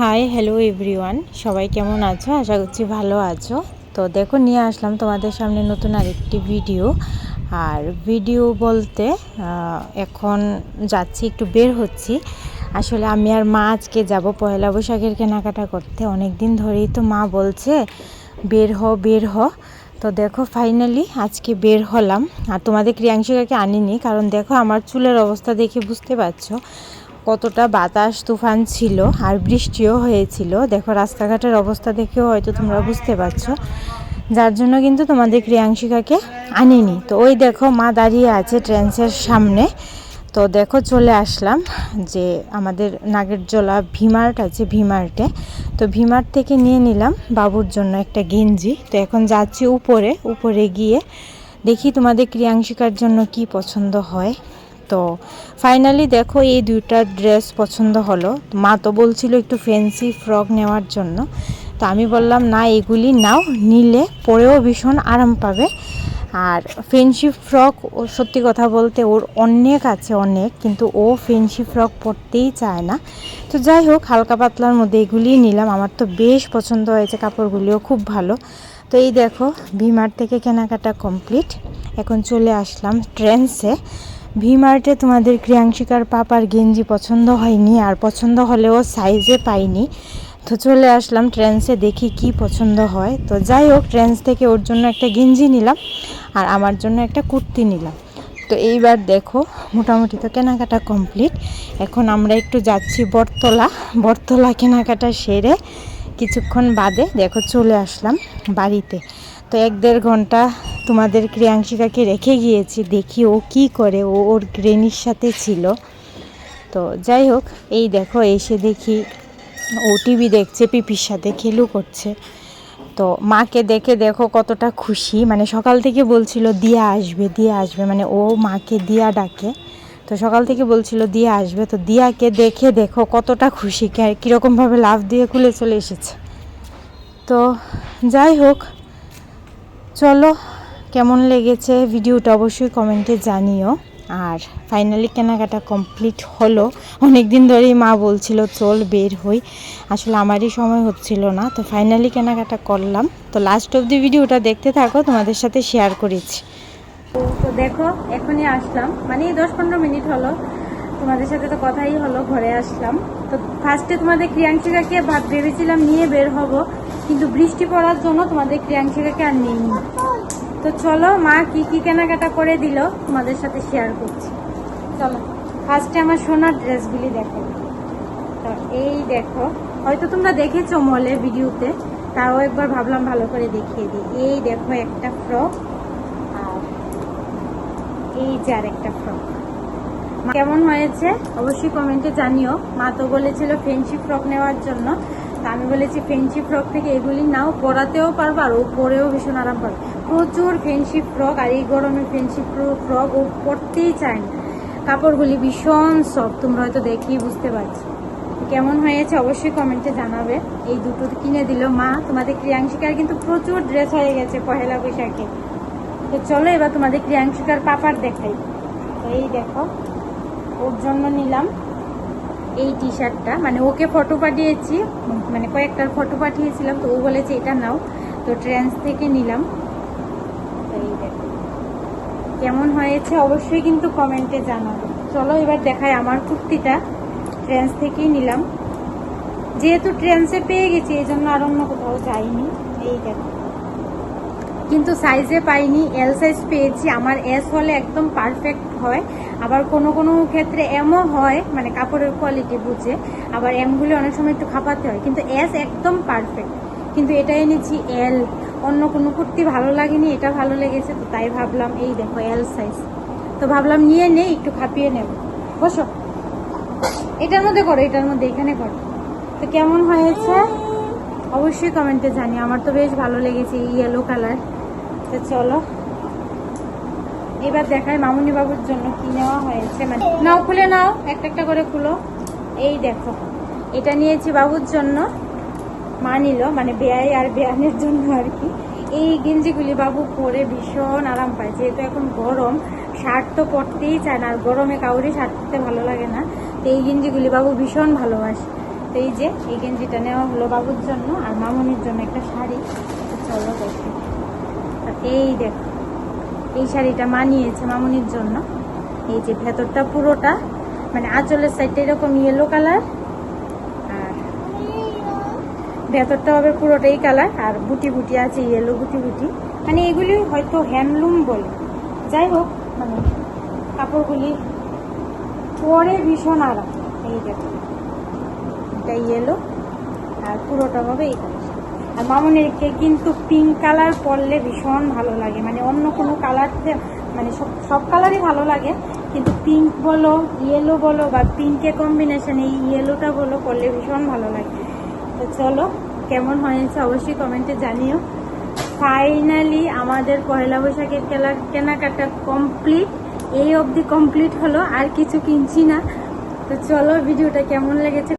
Hi hello everyone সবাই কেমন আছো? আশা করছি ভালো আছো। তো দেখো, নিয়ে আসলাম তোমাদের সামনে নতুন আরেকটি ভিডিও আর ভিডিও বলতে এখন যাচ্ছি, একটু বের হচ্ছি। আসলে আমি আর মা আজকে যাব পয়লা বৈশাখের কেনাকাটা করতে। অনেক দিন ধরেই তো মা বলছে, বের হ বের হ। তো দেখো ফাইনালি আজকে বের হলাম। আর তোমাদের ক্রিয়াংশিকাকে আনিনি, কারণ দেখো, আমার চুলের অবস্থা দেখে বুঝতে পারছ। কতটা বাতাস, তুফান ছিল আর বৃষ্টিও হয়েছিল। দেখো, রাস্তাঘাটের অবস্থা দেখেও হয়তো তোমরা বুঝতে পারছ। যার জন্য কিন্তু তোমাদের ক্রিয়াংশিকাকে আনিনি। তো ওই দেখো, মা দাঁড়িয়ে আছে ট্রেন্সের সামনে। তো দেখো, চলে আসলাম যে আমাদের নাগেরজোলা ভিমার্ট আছে ভিমার্টে তো ভিমার্ট থেকে নিয়ে নিলাম বাবুর জন্য একটা গেঞ্জি। তো এখন যাচ্ছি উপরে উপরে গিয়ে দেখি তোমাদের ক্রিয়াংশিকার জন্য কি পছন্দ হয়। তো ফাইনালি দেখো এই দুইটা ড্রেস পছন্দ হলো। মা তো বলছিল একটু ফ্যান্সি ফ্রক নেওয়ার জন্য। তো আমি বললাম, না, এগুলি নাও, নিলে পরেও ভীষণ আরাম পাবে। আর ফেন্সি ফ্রক ও সত্যি কথা বলতে ওর অনেক আছে অনেক, কিন্তু ও ফেন্সি ফ্রক পরতেই চায় না। তো যাই হোক, হালকা পাতলার মধ্যে এগুলিই নিলাম। আমার তো বেশ পছন্দ হয়েছে কাপড়গুলিও, খুব ভালো। তো এই দেখো ভিমার্ট থেকে কেনাকাটা কমপ্লিট এখন চলে আসলাম ট্রেন্সে ভিমার্টে তোমাদের ক্রিয়াংশিকার পাপার গেঞ্জি পছন্দ হয়নি, আর পছন্দ হলেও সাইজে পাইনি। তো চলে আসলাম ট্রেন্সে দেখি কি পছন্দ হয়। তো যাই হোক ট্রেন্স থেকে ওর জন্য একটা গেঞ্জি নিলাম, আর আমার জন্য একটা কুর্তি নিলাম। তো এইবার দেখো, মোটামুটি তো কেনাকাটা কমপ্লিট এখন আমরা একটু যাচ্ছি বটতলা। বটতলা কেনাকাটা সেরে কিছুক্ষণ বাদে দেখো চলে আসলাম বাড়িতে। তো এক দেড় ঘণ্টা তোমাদের ক্রিয়াংশিকাকে রেখে গিয়েছি, দেখি ও কি করে, ও ওর গ্রেনির সাথে ছিল। তো যাই হোক, এই দেখো, এসে দেখি ও টিভি দেখছে, পিপির সাথে খেলু করছে। তো মাকে দেখে দেখো কতটা খুশি মানে সকাল থেকে বলছিল দিয়া আসবে, দিয়ে আসবে মানে ও মাকে দিয়া ডাকে। তো সকাল থেকে বলছিল দিয়া আসবে, তো দিয়াকে দেখে দেখো কতটা খুশি কীরকমভাবে লাভ দিয়ে খুলে চলে এসেছে। তো যাই হোক, চলো কেমন লেগেছে ভিডিওটা অবশ্যই কমেন্টে জানিও। আর ফাইনালি কেনাকাটা কমপ্লিট হলো। অনেক দিন ধরেই মা বলছিল, চল বের হই। আসলে আমারই সময় হচ্ছিল না, তো ফাইনালি কেনাকাটা করলাম। তো লাস্ট অব দি ভিডিওটা দেখতে থাকো, তোমাদের সাথে শেয়ার করেছি। তো দেখো, এখনই আসলাম। মানে দশ পনেরো মিনিট হলো। তোমাদের সাথে তো কথাই হলো, ঘরে আসলাম। তো ফার্স্টে তোমাদের ক্রিয়াংশিকাকে ভাব ভেবেছিলাম নিয়ে বের হব, কিন্তু বৃষ্টি পড়ার জন্য তোমাদের ক্রিয়াংশিকাকে আর নিইনি তো চলো, মা কি কি কেনাকাটা করে দিল তোমাদের সাথে শেয়ার করছি। চলো ফার্স্টে আমার সোনার ড্রেসগুলি দেখো। তো এই দেখো, হয়তো তোমরা দেখেছ মলে ভিডিওতে তাও একবার ভাবলাম ভালো করে দেখিয়ে দিই। এই দেখো একটা ফ্রক আর এই যে আর একটা ফ্রক কেমন হয়েছে? অবশ্যই কমেন্টে জানিও। মা তো বলেছিল ফেন্সি ফ্রক নেওয়ার জন্য। তা আমি বলেছি ফেন্সি ফ্রক থেকে এগুলি নাও, পরাতেও পারব আর ও পরেও ভীষণ আরাম পাবে। প্রচুর ফেন্সি ফ্রক আর এই গরমে ফেন্সি ফ্রক ও পরতেই চায় না। কাপড়গুলি ভীষণ সফট তোমরা হয়তো দেখেই বুঝতে পারছ। কেমন হয়েছে অবশ্যই কমেন্টে জানাবে। এই দুটো কিনে দিল মা, তোমাদের ক্রিয়াংশিকার কিন্তু প্রচুর ড্রেস হয়ে গেছে পহেলা বৈশাখে। তো চলো এবার তোমাদের ক্রিয়াংশিকার পাপার দেখাই। এই দেখো, ওর জন্য নিলাম এই টি শার্টটা মানে ওকে ফটো পাঠিয়েছি মানে কয়েকটার ফটো পাঠিয়েছিলাম, তো ও বলেছে, এটা নাও। তো ট্রেন্স থেকে নিলাম। কেমন হয়েছে অবশ্যই কিন্তু কমেন্টে জানাবে চলো এবার দেখাই আমার কুর্তিটা ট্রেন্স থেকেই নিলাম। যেহেতু ট্রেন্সে পেয়ে গেছি, এই জন্য আর অন্য কোথাও যাইনি। এই দেখো। কিন্তু সাইজে পাইনি এল সাইজ পেয়েছি। আমার এস হলে একদম পারফেক্ট হয়। আবার কোনো কোনো ক্ষেত্রে এমও হয় মানে কাপড়ের কোয়ালিটি বুঝে। আবার এমগুলি অনেক সময় একটু খাপাতে হয়। কিন্তু এস একদম পারফেক্ট কিন্তু এটা এনেছি এল অন্য কোনো কুর্তি ভালো লাগেনি, এটা ভালো লেগেছে, তো তাই ভাবলাম, এই দেখো এল সাইজ তো ভাবলাম নিয়ে নেই, একটু খাপিয়ে নেব। বসো। এটার মধ্যে করো, এটার মধ্যে, এখানে করো। তো কেমন হয়েছে? অবশ্যই কমেন্টে জানি আমার তো বেশ ভালো লেগেছে ইয়েলো কালার তো চলো। এবার দেখায় মামুনি বাবুর জন্য কি নেওয়া হয়েছে। মানে নাও, খুলে নাও, একটা একটা করে খুলো। এই দেখো, এটা নিয়েছি বাবুর জন্য। মা নিল মানে বেয়াই আর বেয়ানের জন্য আর কি। এই গেঞ্জিগুলি বাবু পরে ভীষণ আরাম পায়, যেহেতু এখন গরম। শার্ট তো পরতেই চায় না, আর গরমে কাউরি শার্ট পরতে ভালো লাগে না। তো এই গেঞ্জিগুলি বাবু ভীষণ ভালোবাসে। তো এই যে, এই গেঞ্জিটা নেওয়া হলো বাবুর জন্য আর মামনির জন্য একটা শাড়ি। চলো দেখি। এই দেখো, এই শাড়িটা মানিয়েছে মামনির জন্য। এই যে ভেতরটা পুরোটা মানে আঁচলের সাইডটা এরকম ইয়েলো কালার ভেতরটা হবে পুরোটাই কালার, আর বুটি বুটি আছে ইয়েলো বুটি বুটি। মানে এগুলি হয়তো হ্যান্ডলুম বলে। যাই হোক মানে কাপড়গুলি পরে ভীষণ আরাম, এই এটা ইয়েলো আর পুরোটা হবে এই আর মামনিরকে কিন্তু পিঙ্ক কালার পরলে ভীষণ ভালো লাগে। মানে অন্য কোনো কালার মানে সব সব কালারই ভালো লাগে। কিন্তু পিঙ্ক বলো ইয়েলো বলো, বা পিঙ্কের কম্বিনেশন এই ইয়েলোটা বলো, পরলে ভীষণ ভালো লাগে। তো চলো, কেমন হয়েছে অবশ্যই কমেন্টে জানিও। ফাইনালি আমাদের পয়লা বৈশাখের কেলা, কেনাকাটা কমপ্লিট এই অবধি কমপ্লিট হলো, আর কিছু কিনছি না। তো চলো ভিডিওটা কেমন লেগেছে